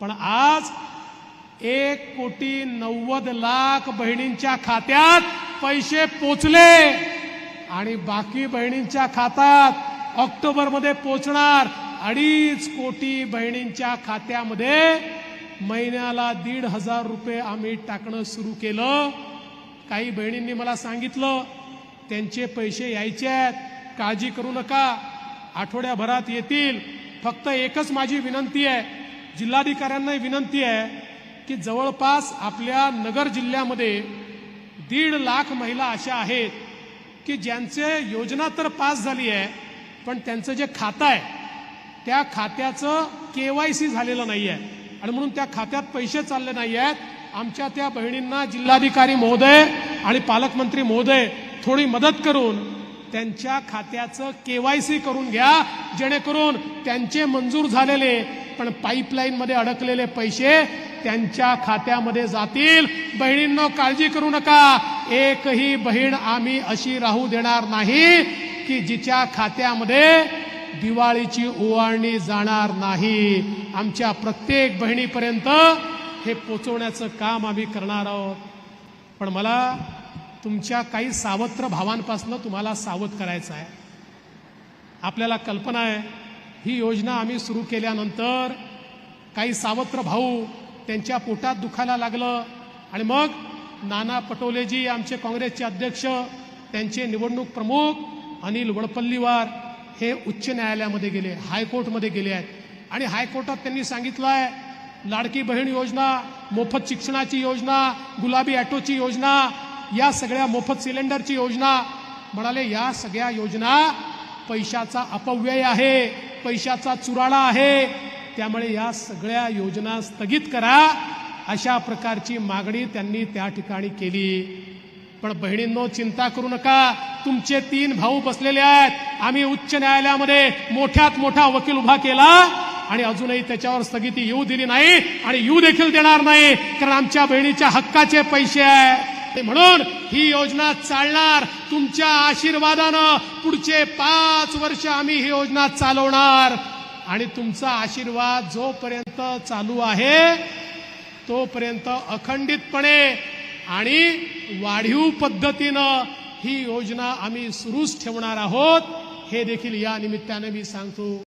पण आज एक कोटी नव्वद लाख बहिणींच्या खात्यात पैसे पोचले आणि बाकी बहिणींच्या खात्यात ऑक्टोबरमध्ये पोचणार अडीच कोटी बहिणींच्या खात्यामध्ये महिन्याला दीड हजार रुपये आम्ही टाकणं सुरू केलं. काही बहिणींनी मला सांगितलं त्यांचे पैसे यायचे आहेत काळजी करू नका. आठवड्याभरात येतील. फक्त एकच माझी विनंती आहे जिल्हाधिकाऱ्यांनाही विनंती आहे की जवळपास आपल्या नगर जिल्ह्यामध्ये दीड लाख महिला अशा आहेत की ज्यांचे योजना तर पास झाली आहे पण त्यांचं जे खातं आहे त्या खात्याचं के वाय सी झालेलं नाही आहे. आणि म्हणून त्या खात्यात पैसे चालले नाही आहेत. आमच्या त्या बहिणींना जिल्हाधिकारी महोदय आणि पालकमंत्री महोदय थोडी मदत करून त्यांच्या खात्याचं के वाय सी करून घ्या जेणेकरून त्यांचे मंजूर झालेले पण पाईपलाईनमध्ये अडकलेले पैसे त्यांच्या खात्यामध्ये जातील. बहिणींनो काळजी करू नका. एकही बहीण आम्ही अशी राहू देणार नाही की जिच्या खात्यामध्ये दिवाळीची ओवाळणी जाणार नाही. आमच्या प्रत्येक बहिणीपर्यंत हे पोचवण्याचं काम आम्ही करणार आहोत. पण मला तुमच्या काही सावत्र भावांपासून तुम्हाला सावध करायचं आहे. आपल्याला कल्पना आहे ही योजना आम्ही सुरू केल्यानंतर काही सावत्र भाऊ त्यांच्या पोटात दुखायला लागलं. आणि मग नाना पटोलेजी आमचे काँग्रेसचे अध्यक्ष त्यांचे निवडणूक प्रमुख अनिल वडपल्लीवार हे उच्च न्यायालयामध्ये गेले हायकोर्टमध्ये गेले आहेत. आणि हायकोर्टात त्यांनी सांगितलं आहे लाडकी बहीण योजना मोफत शिक्षणाची योजना गुलाबी ॲटोची योजना या सगळ्या मोफत सिलेंडरची योजना. म्हणाले या सगळ्या योजना पैशाचा अपव्यय आहे. पैशाचा चुराडा आहे त्यामुळे या सगळ्या योजना स्थगित करा. अशा प्रकारची मागणी त्यांनी त्या ठिकाणी केली. पण बहिणींनो चिंता करू नका. तुमचे तीन भाऊ बसलेले आहेत. आम्ही उच्च न्यायालयामध्ये मोठ्यात मोठा वकील उभा केला आणि अजूनही त्याच्यावर स्थगिती येऊ दिली नाही आणि येऊ देखील देणार नाही कारण आमच्या बहिणीच्या हक्काचे पैसे आहे म्हणून ही योजना चालणार. तुमच्या आशीर्वादानं पुढचे पाच वर्ष आम्ही ही योजना चालवणार. आणि तुमचा आशीर्वाद जोपर्यंत चालू आहे तोपर्यंत अखंडितपणे आणि वाढीव पद्धतीनं ही योजना आम्ही सुरूच ठेवणार आहोत. हे देखील या निमित्ताने मी सांगतो.